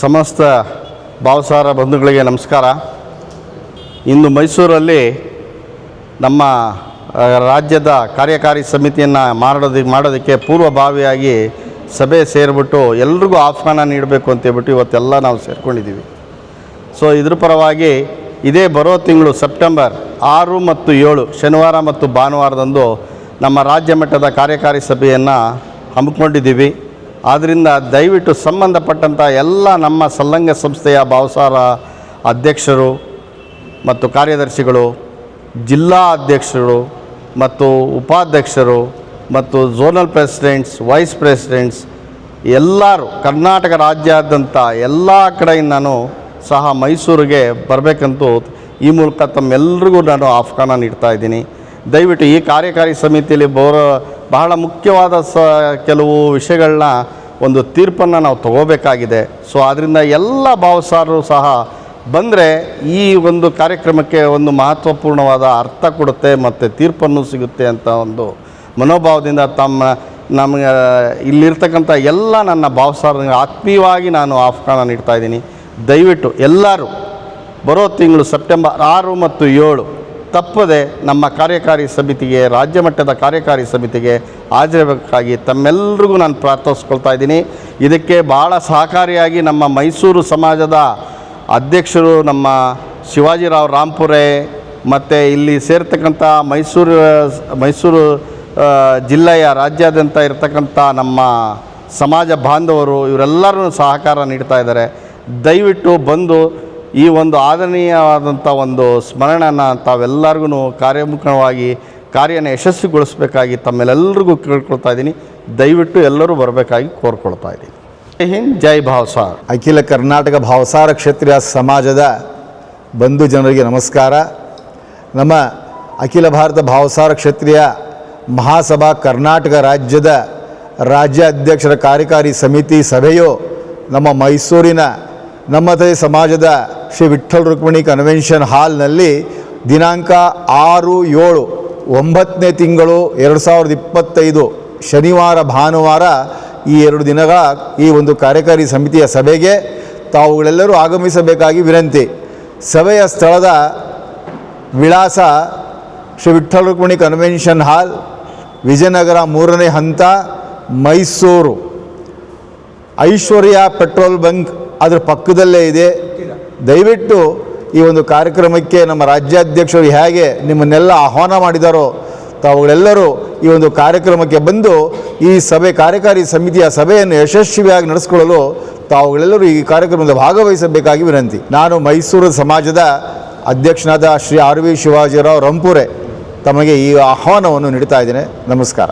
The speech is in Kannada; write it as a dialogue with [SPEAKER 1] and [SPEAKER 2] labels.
[SPEAKER 1] ಸಮಸ್ತ ಭಾವಸಾರ ಬಂಧುಗಳಿಗೆ ನಮಸ್ಕಾರ. ಇಂದು ಮೈಸೂರಲ್ಲಿ ನಮ್ಮ ರಾಜ್ಯದ ಕಾರ್ಯಕಾರಿ ಸಮಿತಿಯನ್ನು ಮಾಡೋದಕ್ಕೆ ಮಾಡೋದಕ್ಕೆ ಪೂರ್ವಭಾವಿಯಾಗಿ ಸಭೆ ಸೇರಿಬಿಟ್ಟು ಎಲ್ರಿಗೂ ಆಹ್ವಾನ ನೀಡಬೇಕು ಅಂತೇಳ್ಬಿಟ್ಟು ಇವತ್ತೆಲ್ಲ ನಾವು ಸೇರ್ಕೊಂಡಿದ್ದೀವಿ. ಸೊ, ಇದ್ರ ಪರವಾಗಿ ಇದೇ ಬರೋ ತಿಂಗಳು ಸೆಪ್ಟೆಂಬರ್ ಆರು ಮತ್ತು ಏಳು, ಶನಿವಾರ ಮತ್ತು ಭಾನುವಾರದಂದು ನಮ್ಮ ರಾಜ್ಯ ಮಟ್ಟದ ಕಾರ್ಯಕಾರಿ ಸಭೆಯನ್ನು ಹಮ್ಮಿಕೊಂಡಿದ್ದೀವಿ. ಆದ್ದರಿಂದ ದಯವಿಟ್ಟು ಸಂಬಂಧಪಟ್ಟಂಥ ಎಲ್ಲ ನಮ್ಮ ಸಲ್ಲಂಗ ಸಂಸ್ಥೆಯ ಭಾವಸಾರ ಅಧ್ಯಕ್ಷರು ಮತ್ತು ಕಾರ್ಯದರ್ಶಿಗಳು, ಜಿಲ್ಲಾ ಅಧ್ಯಕ್ಷರು ಮತ್ತು ಉಪಾಧ್ಯಕ್ಷರು ಮತ್ತು ಝೋನಲ್ ಪ್ರೆಸಿಡೆಂಟ್ಸ್, ವೈಸ್ ಪ್ರೆಸಿಡೆಂಟ್ಸ್, ಎಲ್ಲರೂ ಕರ್ನಾಟಕ ರಾಜ್ಯಾದ್ಯಂತ ಎಲ್ಲ ಕಡೆಯಿಂದನೂ ಸಹ ಮೈಸೂರಿಗೆ ಬರಬೇಕಂತೂ ಈ ಮೂಲಕ ತಮ್ಮೆಲ್ಲರಿಗೂ ನಾನು ಆಹ್ವಾನ ನೀಡ್ತಾ ಇದ್ದೀನಿ. ದಯವಿಟ್ಟು ಈ ಕಾರ್ಯಕಾರಿ ಸಮಿತಿಯಲ್ಲಿ ಬೋರ ಬಹಳ ಮುಖ್ಯವಾದ ಸ ಕೆಲವು ವಿಷಯಗಳನ್ನ ಒಂದು ತೀರ್ಪನ್ನು ನಾವು ತಗೋಬೇಕಾಗಿದೆ. ಸೊ ಆದ್ದರಿಂದ ಎಲ್ಲ ಭಾವಸಾರರು ಸಹ ಬಂದರೆ ಈ ಒಂದು ಕಾರ್ಯಕ್ರಮಕ್ಕೆ ಒಂದು ಮಹತ್ವಪೂರ್ಣವಾದ ಅರ್ಥ ಕೊಡುತ್ತೆ ಮತ್ತು ತೀರ್ಪನ್ನು ಸಿಗುತ್ತೆ ಅಂತ ಒಂದು ಮನೋಭಾವದಿಂದ ತಮ್ಮ ನಮಗೆ ಇಲ್ಲಿರ್ತಕ್ಕಂಥ ಎಲ್ಲ ನನ್ನ ಭಾವಸಾರರಿಗೆ ಆತ್ಮೀಯವಾಗಿ ನಾನು ಆಹ್ವಾನ ನೀಡ್ತಾ ಇದ್ದೀನಿ. ದಯವಿಟ್ಟು ಎಲ್ಲರೂ ಬರೋ ತಿಂಗಳು ಸೆಪ್ಟೆಂಬರ್ ಆರು ಮತ್ತು ಏಳು ತಪ್ಪದೆ ನಮ್ಮ ಕಾರ್ಯಕಾರಿ ಸಮಿತಿಗೆ, ರಾಜ್ಯ ಮಟ್ಟದ ಕಾರ್ಯಕಾರಿ ಸಮಿತಿಗೆ ಹಾಜರಬೇಕಾಗಿ ತಮ್ಮೆಲ್ಲರಿಗೂ ನಾನು ಪ್ರಾರ್ಥಿಸ್ಕೊಳ್ತಾ ಇದ್ದೀನಿ. ಇದಕ್ಕೆ ಭಾಳ ಸಹಕಾರಿಯಾಗಿ ನಮ್ಮ ಮೈಸೂರು ಸಮಾಜದ ಅಧ್ಯಕ್ಷರು ನಮ್ಮ ಶಿವಾಜಿರಾವ್ ರಾಂಪುರೆ ಮತ್ತು ಇಲ್ಲಿ ಸೇರ್ತಕ್ಕಂಥ ಮೈಸೂರು ಮೈಸೂರು ಜಿಲ್ಲೆಯ ರಾಜ್ಯಾದ್ಯಂತ ಇರತಕ್ಕಂಥ ನಮ್ಮ ಸಮಾಜ ಬಾಂಧವರು ಇವರೆಲ್ಲರೂ ಸಹಕಾರ ನೀಡ್ತಾ ಇದ್ದಾರೆ. ದಯವಿಟ್ಟು ಬಂದು ಈ ಒಂದು ಆದರಣೀಯವಾದಂಥ ಒಂದು ಸ್ಮರಣನ ತಾವೆಲ್ಲರಿಗೂ ಕಾರ್ಯಮುಖವಾಗಿ ಕಾರ್ಯನ ಯಶಸ್ವಿಗೊಳಿಸಬೇಕಾಗಿ ತಮ್ಮೆಲ್ಲರಿಗೂ ಕೇಳ್ಕೊಳ್ತಾ ಇದ್ದೀನಿ. ದಯವಿಟ್ಟು ಎಲ್ಲರೂ ಬರಬೇಕಾಗಿ ಕೋರ್ಕೊಳ್ತಾ ಇದ್ದೀನಿ. ಜೈ ಹಿಂದ್, ಜೈ ಭಾವಸಾರ್.
[SPEAKER 2] ಅಖಿಲ ಕರ್ನಾಟಕ ಭಾವಸಾರ ಕ್ಷತ್ರಿಯ ಸಮಾಜದ ಬಂಧು ಜನರಿಗೆ ನಮಸ್ಕಾರ. ನಮ್ಮ ಅಖಿಲ ಭಾರತ ಭಾವಸಾರ ಕ್ಷತ್ರಿಯ ಮಹಾಸಭಾ ಕರ್ನಾಟಕ ರಾಜ್ಯದ ರಾಜ್ಯ ಅಧ್ಯಕ್ಷರ ಕಾರ್ಯಕಾರಿ ಸಮಿತಿ ಸಭೆಯು ನಮ್ಮ ಮೈಸೂರಿನ ನಮ್ಮದೇ ಸಮಾಜದ ಶ್ರೀ ವಿಠ್ಠಲ್ ರುಕ್ಮಿಣಿ ಕನ್ವೆನ್ಷನ್ ಹಾಲ್ನಲ್ಲಿ ದಿನಾಂಕ ಆರು ಏಳು ಒಂಬತ್ತನೇ ತಿಂಗಳು ಎರಡು ಸಾವಿರದ ಇಪ್ಪತ್ತೈದು ಶನಿವಾರ, ಭಾನುವಾರ ಈ ಎರಡು ದಿನಗಳ ಈ ಒಂದು ಕಾರ್ಯಕಾರಿ ಸಮಿತಿಯ ಸಭೆಗೆ ತಾವುಗಳೆಲ್ಲರೂ ಆಗಮಿಸಬೇಕಾಗಿ ವಿನಂತಿ. ಸಭೆಯ ಸ್ಥಳದ ವಿಳಾಸ ಶ್ರೀ ವಿಠ್ಠಲ್ ರುಕ್ಮಿಣಿ ಕನ್ವೆನ್ಷನ್ ಹಾಲ್ ವಿಜಯನಗರ ಮೂರನೇ ಹಂತ, ಮೈಸೂರು. ಐಶ್ವರ್ಯ ಪೆಟ್ರೋಲ್ ಬಂಕ್ ಅದರ ಪಕ್ಕದಲ್ಲೇ ಇದೆ. ದಯವಿಟ್ಟು ಈ ಒಂದು ಕಾರ್ಯಕ್ರಮಕ್ಕೆ ನಮ್ಮ ರಾಜ್ಯಾಧ್ಯಕ್ಷರು ಹೇಗೆ ನಿಮ್ಮನ್ನೆಲ್ಲ ಆಹ್ವಾನ ಮಾಡಿದಾರೋ, ತಾವುಗಳೆಲ್ಲರೂ ಈ ಒಂದು ಕಾರ್ಯಕ್ರಮಕ್ಕೆ ಬಂದು ಈ ಸಭೆ, ಕಾರ್ಯಕಾರಿ ಸಮಿತಿಯ ಸಭೆಯನ್ನು ಯಶಸ್ವಿಯಾಗಿ ನಡೆಸಿಕೊಳ್ಳಲು ತಾವುಗಳೆಲ್ಲರೂ ಈ ಕಾರ್ಯಕ್ರಮದ ಭಾಗವಹಿಸಬೇಕಾಗಿ ವಿನಂತಿ. ನಾನು ಮೈಸೂರು ಸಮಾಜದ ಅಧ್ಯಕ್ಷನಾದ ಶ್ರೀ ಆರ್ ವಿ ಶಿವಾಜಿರಾವ್ ರಂಪುರೆ ತಮಗೆ ಈ ಆಹ್ವಾನವನ್ನು ನೀಡ್ತಾ ಇದ್ದೇನೆ. ನಮಸ್ಕಾರ.